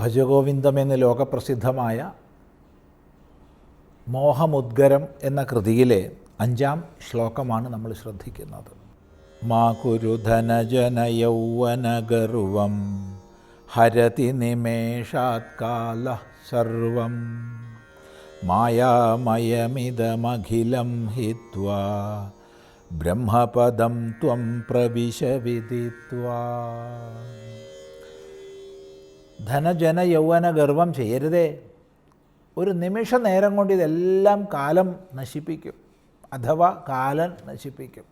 ഭജഗോവിന്ദം എന്ന് ലോകപ്രസിദ്ധമായ മോഹമുദ്ഗരം എന്ന കൃതിയിലെ അഞ്ചാം ശ്ലോകമാണ് നമ്മൾ ശ്രദ്ധിക്കുന്നത്. മാ കുരുധനജനയൗവനഗർവം ഹരതി നിമേഷാത്കാല സർവം മായാമയമിതമഖിലം ഹിത്വാ ബ്രഹ്മപദം ത്വം പ്രവിശ ധനജന യൗവന ഗർവം ചെയ്യരുതേ. ഒരു നിമിഷ നേരം കൊണ്ട് ഇതെല്ലാം കാലം നശിപ്പിക്കും. അഥവാ കാലൻ നശിപ്പിക്കും.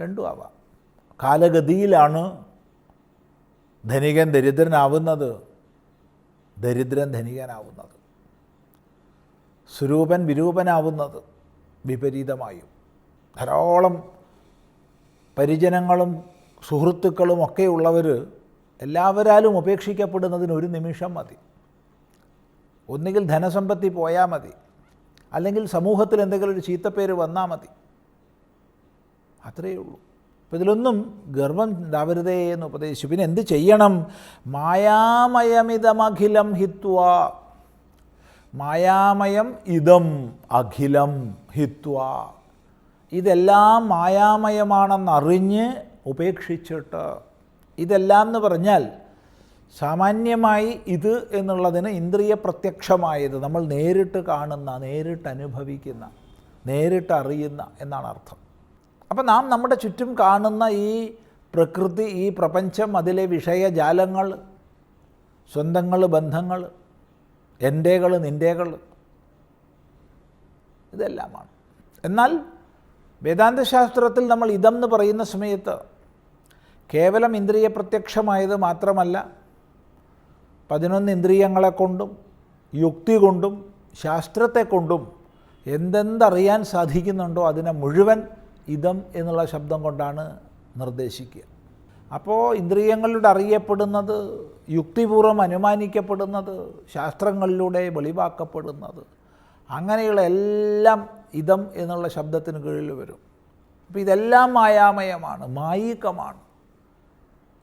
രണ്ടും ആവാം. കാലഗതിയിലാണ് ധനികൻ ദരിദ്രനാവുന്നത്. ദരിദ്രൻ ധനികനാവുന്നത്. സ്വരൂപൻ വിരൂപനാവുന്നത് വിപരീതമായും. ധാരാളം പരിജനങ്ങളും സുഹൃത്തുക്കളും ഒക്കെയുള്ളവർ എല്ലാവരാലും ഉപേക്ഷിക്കപ്പെടുന്നതിന് ഒരു നിമിഷം മതി. ഒന്നുകിൽ ധനസമ്പത്തി പോയാൽ മതി. അല്ലെങ്കിൽ സമൂഹത്തിൽ എന്തെങ്കിലും ഒരു ചീത്തപ്പേര് വന്നാൽ മതി. അത്രയേ ഉള്ളൂ. അപ്പോൾ ഇതിലൊന്നും ഗർവം ഉണ്ടാവരുതേ എന്ന് ഉപദേശിച്ചു. പിന്നെ എന്ത് ചെയ്യണം? മായാമയമിതമഖിലം ഹിത്വ. മായാമയം ഇതം അഖിലം ഹിത്വ. ഇതെല്ലാം മായാമയമാണെന്നറിഞ്ഞ് ഉപേക്ഷിച്ചിട്ട് ഇതെല്ലാം എന്ന് പറഞ്ഞാൽ സാമാന്യമായി ഇത് എന്നുള്ളതിന് ഇന്ദ്രിയ പ്രത്യക്ഷമായത് നമ്മൾ നേരിട്ട് കാണുന്ന നേരിട്ട് അനുഭവിക്കുന്ന നേരിട്ട് അറിയുന്ന എന്നാണ് അർത്ഥം. അപ്പം നാം നമ്മുടെ ചുറ്റും കാണുന്ന ഈ പ്രകൃതി ഈ പ്രപഞ്ചം അതിലെ വിഷയജാലങ്ങൾ സ്വന്തങ്ങൾ ബന്ധങ്ങൾ എന്റെകൾ നിന്റെകൾ ഇതെല്ലാമാണ്. എന്നാൽ വേദാന്തശാസ്ത്രത്തിൽ നമ്മൾ ഇതെന്ന് പറയുന്ന സമയത്ത് കേവലം ഇന്ദ്രിയ പ്രത്യക്ഷമായത് മാത്രമല്ല പതിനൊന്ന് ഇന്ദ്രിയങ്ങളെ കൊണ്ടും യുക്തി കൊണ്ടും ശാസ്ത്രത്തെ കൊണ്ടും എന്തെന്തറിയാൻ സാധിക്കുന്നുണ്ടോ അതിനെ മുഴുവൻ ഇതം എന്നുള്ള ശബ്ദം കൊണ്ടാണ് നിർദ്ദേശിക്കുക. അപ്പോൾ ഇന്ദ്രിയങ്ങളിലൂടെ അറിയപ്പെടുന്നത് യുക്തിപൂർവം അനുമാനിക്കപ്പെടുന്നത് ശാസ്ത്രങ്ങളിലൂടെ വെളിവാക്കപ്പെടുന്നത് അങ്ങനെയുള്ള എല്ലാം ഇതം എന്നുള്ള ശബ്ദത്തിന് കീഴിൽ വരും. അപ്പോൾ ഇതെല്ലാം മായാമയമാണ് മായികമാണ്.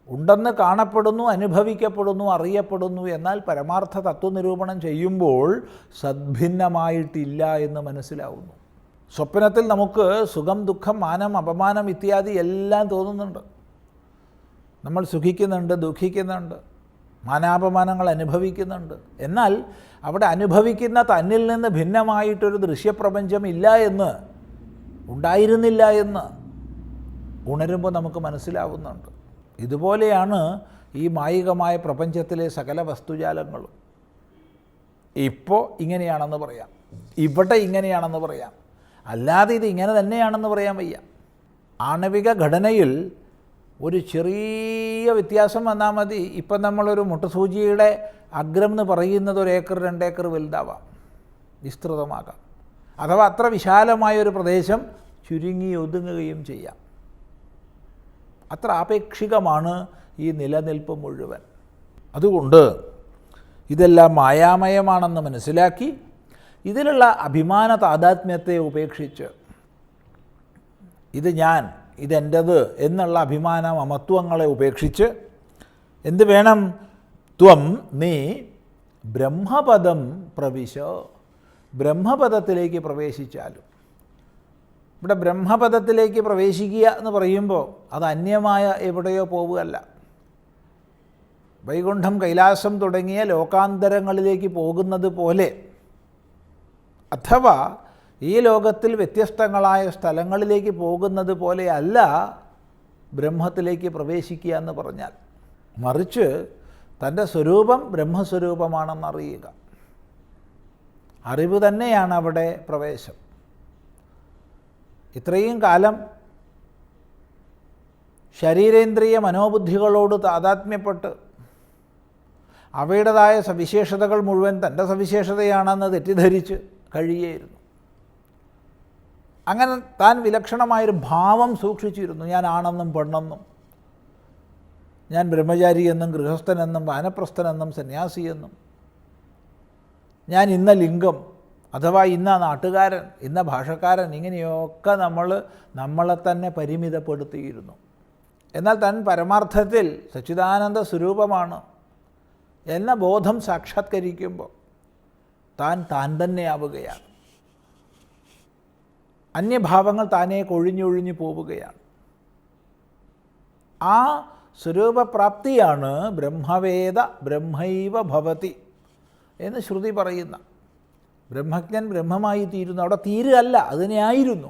ഉണ്ടെന്ന് കാണപ്പെടുന്നു അനുഭവിക്കപ്പെടുന്നു അറിയപ്പെടുന്നു എന്നാൽ പരമാർത്ഥ തത്വനിരൂപണം ചെയ്യുമ്പോൾ സദ്ഭിന്നമായിട്ടില്ല എന്ന് മനസ്സിലാവുന്നു. സ്വപ്നത്തിൽ നമുക്ക് സുഖം ദുഃഖം മാനം അപമാനം ഇത്യാദി എല്ലാം തോന്നുന്നുണ്ട്. നമ്മൾ സുഖിക്കുന്നുണ്ട് ദുഃഖിക്കുന്നുണ്ട് മാനാപമാനങ്ങൾ അനുഭവിക്കുന്നുണ്ട്. എന്നാൽ അവിടെ അനുഭവിക്കുന്ന തന്നിൽ നിന്ന് ഭിന്നമായിട്ടൊരു ദൃശ്യപ്രപഞ്ചം ഇല്ല എന്ന് ഉണ്ടായിരുന്നില്ല എന്ന് ഉണരുമ്പോൾ നമുക്ക് മനസ്സിലാവുന്നുണ്ട്. ഇതുപോലെയാണ് ഈ മായികമായ പ്രപഞ്ചത്തിലെ സകല വസ്തുജാലങ്ങളും. ഇപ്പോൾ ഇങ്ങനെയാണെന്ന് പറയാം. ഇവിടെ ഇങ്ങനെയാണെന്ന് പറയാം. അല്ലാതെ ഇത് ഇങ്ങനെ തന്നെയാണെന്ന് പറയാൻ വയ്യ. ആണവിക ഘടനയിൽ ഒരു ചെറിയ വ്യത്യാസം വന്നാൽ മതി. ഇപ്പം നമ്മളൊരു മുട്ടസൂചിയുടെ അഗ്രം എന്ന് പറയുന്നത് ഒരു ഏക്കർ രണ്ടേക്കർ വലുതാവാം. വിസ്തൃതമാകാം. അഥവാ അത്ര വിശാലമായ ഒരു പ്രദേശം ചുരുങ്ങി ഒതുങ്ങുകയും ചെയ്യാം. അത്ര ആപേക്ഷികമാണ് ഈ നിലനിൽപ്പ് മുഴുവൻ. അതുകൊണ്ട് ഇതെല്ലാം മായാമയമാണെന്ന് മനസ്സിലാക്കി ഇതിലുള്ള അഭിമാന താതാത്മ്യത്തെ ഉപേക്ഷിച്ച് ഇത് ഞാൻ ഇതെന്റത് എന്നുള്ള അഭിമാന മമത്വങ്ങളെ ഉപേക്ഷിച്ച് എന്ത് വേണം? ത്വം നീ ബ്രഹ്മപദം പ്രവിശ. ബ്രഹ്മപദത്തിലേക്ക് പ്രവേശിച്ചാലും ഇവിടെ ബ്രഹ്മപദത്തിലേക്ക് പ്രവേശിക്കുക എന്ന് പറയുമ്പോൾ അത് അന്യമായ എവിടെയോ പോവുകയല്ല. വൈകുണ്ഠം കൈലാസം തുടങ്ങിയ ലോകാന്തരങ്ങളിലേക്ക് പോകുന്നത് പോലെ അഥവാ ഈ ലോകത്തിൽ വ്യത്യസ്തങ്ങളായ സ്ഥലങ്ങളിലേക്ക് പോകുന്നത് പോലെയല്ല ബ്രഹ്മത്തിലേക്ക് പ്രവേശിക്കുക എന്ന് പറഞ്ഞാൽ. മറിച്ച് തന്റെ സ്വരൂപം ബ്രഹ്മസ്വരൂപമാണെന്നറിയുക. അറിവ് തന്നെയാണ് അവിടെ പ്രവേശം. ഇത്രയും കാലം ശരീരേന്ദ്രിയ മനോബുദ്ധികളോട് താതാത്മ്യപ്പെട്ട് അവയുടേതായ സവിശേഷതകൾ മുഴുവൻ തന്റെ സവിശേഷതയാണെന്ന് തെറ്റിദ്ധരിച്ച് കഴിയേയിരുന്നു അങ്ങനെ താൻ വിലക്ഷണമായൊരു ഭാവം സൂക്ഷിച്ചിരുന്നു. ഞാൻ ആണെന്നും പെണ്ണെന്നും ഞാൻ ബ്രഹ്മചാരിയെന്നും ഗൃഹസ്ഥനെന്നും വാനപ്രസ്ഥനെന്നും സന്യാസിയെന്നും ഞാൻ ഇന്ന ലിംഗം അഥവാ ഇന്ന നാട്ടുകാരൻ ഇന്ന ഭാഷക്കാരൻ ഇങ്ങനെയൊക്കെ നമ്മൾ നമ്മളെ തന്നെ പരിമിതപ്പെടുത്തിയിരുന്നു. എന്നാൽ താൻ പരമാർത്ഥത്തിൽ സച്ചിദാനന്ദ സ്വരൂപമാണ് എന്ന ബോധം സാക്ഷാത്കരിക്കുമ്പോൾ താൻ താൻ തന്നെയാവുകയാണ് അന്യഭാവങ്ങൾ താനേ കൊഴിഞ്ഞൊഴിഞ്ഞു പോവുകയാണ്. ആ സ്വരൂപപ്രാപ്തിയാണ് ബ്രഹ്മവേദ ബ്രഹ്മൈവ ഭവതി എന്ന് ശ്രുതി പറയുന്ന ബ്രഹ്മജ്ഞൻ ബ്രഹ്മമായി തീരുന്നു. അവിടെ തീരുകയല്ല അതുതന്നെ ആയിരുന്നു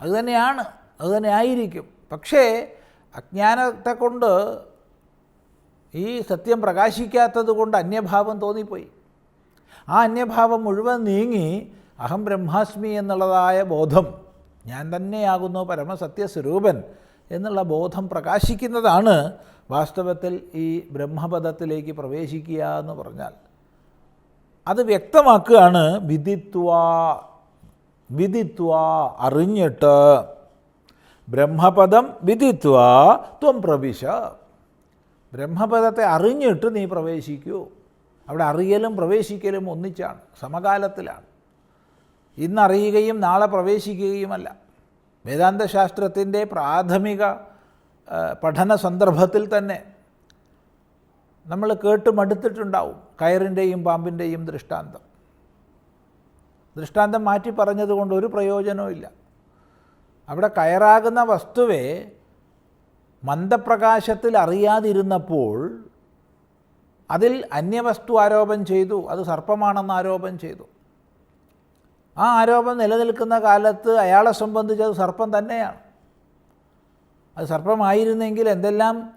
അത് തന്നെയാണ് അത് തന്നെ ആയിരിക്കും പക്ഷേ അജ്ഞാനത്തെ കൊണ്ട് ഈ സത്യം പ്രകാശിക്കാത്തത് കൊണ്ട് അന്യഭാവം തോന്നിപ്പോയി. ആ അന്യഭാവം മുഴുവൻ നീങ്ങി അഹം ബ്രഹ്മാസ്മി എന്നുള്ളതായ ബോധം ഞാൻ തന്നെയാകുന്നു പരമസത്യസ്വരൂപൻ എന്നുള്ള ബോധം പ്രകാശിക്കുന്നതാണ് വാസ്തവത്തിൽ ഈ ബ്രഹ്മപദത്തിലേക്ക് പ്രവേശിക്കുക എന്ന് പറഞ്ഞാൽ. അത് വ്യക്തമാക്കുകയാണ് വിദിത്വ വിദിത്വ അറിഞ്ഞിട്ട്. ബ്രഹ്മപദം വിദിത്വ ത്വം പ്രവിശ. ബ്രഹ്മപദത്തെ അറിഞ്ഞിട്ട് നീ പ്രവേശിക്കൂ. അവിടെ അറിയലും പ്രവേശിക്കലും ഒന്നിച്ചാണ് സമകാലത്തിലാണ്. ഇന്നറിയുകയും നാളെ പ്രവേശിക്കുകയുമല്ല. വേദാന്തശാസ്ത്രത്തിന്റെ പ്രാഥമിക പഠന സന്ദർഭത്തിൽ തന്നെ നമ്മൾ കേട്ട് മടുത്തിട്ടുണ്ടാവും കയറിന്റെയും പാമ്പിന്റെയും ദൃഷ്ടാന്തം. ദൃഷ്ടാന്തം മാറ്റി പറഞ്ഞതുകൊണ്ട് ഒരു പ്രയോജനവും ഇല്ല. അവിടെ കയറാകുന്ന വസ്തുവെ മന്ദപ്രകാശത്തിൽ അറിയാതിരുന്നപ്പോൾ അതിൽ അന്യവസ്തു ആരോപം ചെയ്തു. അത് സർപ്പമാണെന്ന് ആരോപം ചെയ്തു. ആ ആരോപം നിലനിൽക്കുന്ന കാലത്ത് അയാളെ സംബന്ധിച്ച് അത് സർപ്പം തന്നെയാണ്. അത് സർപ്പമായിരുന്നെങ്കിൽ എന്തെല്ലാം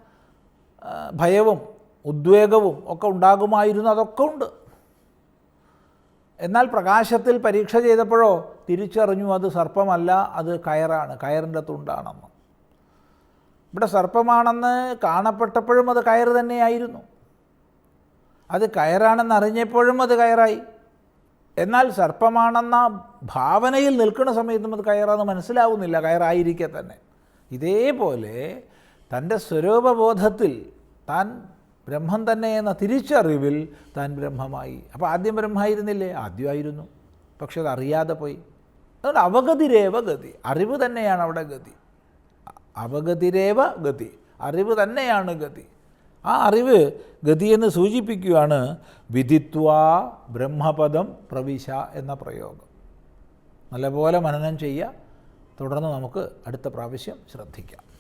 ഭയവും ഉദ്വേഗവും ഒക്കെ ഉണ്ടാകുമായിരുന്നു അതൊക്കെ ഉണ്ട്. എന്നാൽ പ്രകാശത്തിൽ പരീക്ഷ ചെയ്തപ്പോഴോ തിരിച്ചറിഞ്ഞു അത് സർപ്പമല്ല അത് കയറാണ് കയറിന്റെ തുണ്ടാണെന്ന്. ഇവിടെ സർപ്പമാണെന്ന് കാണപ്പെട്ടപ്പോഴും അത് കയറ് തന്നെയായിരുന്നു. അത് കയറാണെന്ന് അറിഞ്ഞപ്പോഴും അത് കയറായി. എന്നാൽ സർപ്പമാണെന്ന ഭാവനയിൽ നിൽക്കുന്ന സമയത്തും അത് കയറാന്ന് മനസ്സിലാവുന്നില്ല കയറായിരിക്കെ തന്നെ. ഇതേപോലെ തന്റെ സ്വരൂപബോധത്തിൽ താൻ ബ്രഹ്മം തന്നെ എന്ന തിരിച്ചറിവിൽ താൻ ബ്രഹ്മമായി. അപ്പോൾ ആദ്യം ബ്രഹ്മമായിരുന്നില്ലേ ആദ്യമായിരുന്നു. പക്ഷെ അത് അറിയാതെ പോയി. അതുകൊണ്ട് അവഗതിരേവ ഗതി. അറിവ് തന്നെയാണ് അവിടെ ഗതി. അവഗതിരേവ ഗതി. അറിവ് തന്നെയാണ് ഗതി. ആ അറിവ് ഗതിയെന്ന് സൂചിപ്പിക്കുകയാണ് വിധിത്വാ ബ്രഹ്മപദം പ്രവിശ എന്ന പ്രയോഗം. നല്ലപോലെ മനനം ചെയ്യുക. തുടർന്ന് നമുക്ക് അടുത്ത പ്രാവശ്യം ശ്രദ്ധിക്കാം.